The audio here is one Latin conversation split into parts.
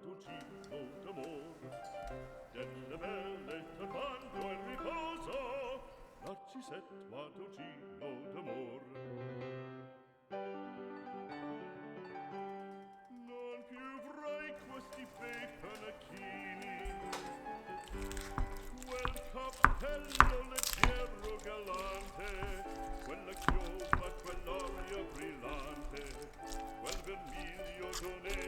mattucino d'amor. Delle belle turbando e riposo narciset mattucino d'amor. Non più vorrei questi bei panacchini quel cappello leggero galante quella chioma quell'aria brillante quel vermiglio d'onere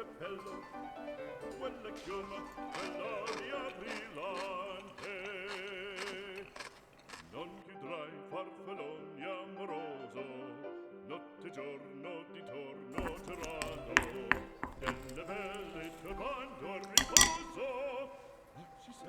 cappello, quella chioma, quell'olio brillante